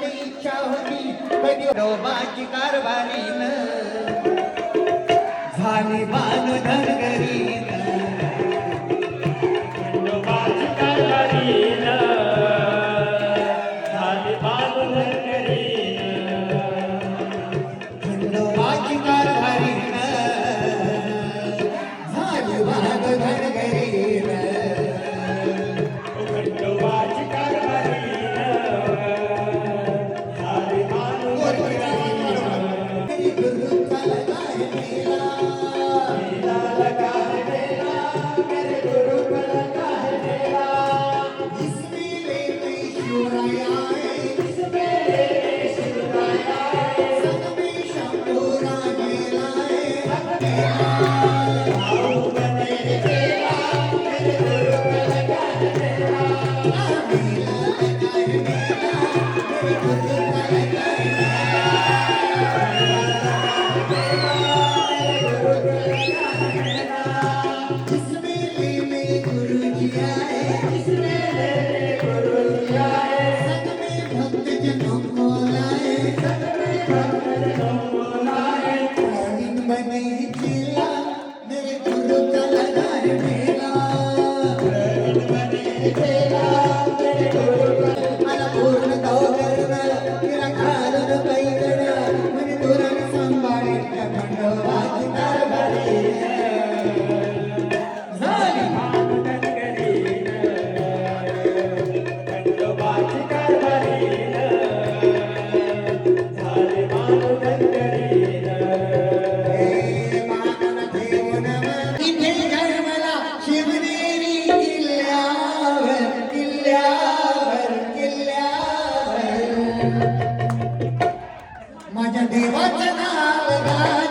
माझी इच्छा होती. कधी डोबाची कारभारी झाली बाल धरगरी Krishna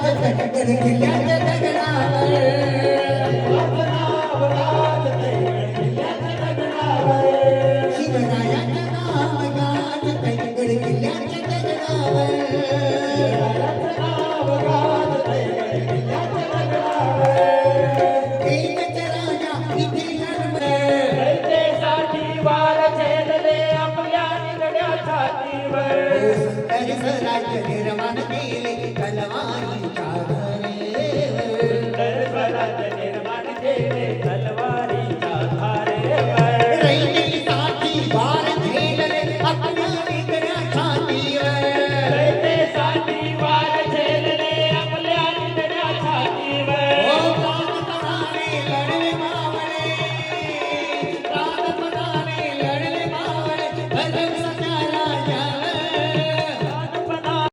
खिला खिला निर्माण केले कलवारीच्या धरेवर निर्माण केले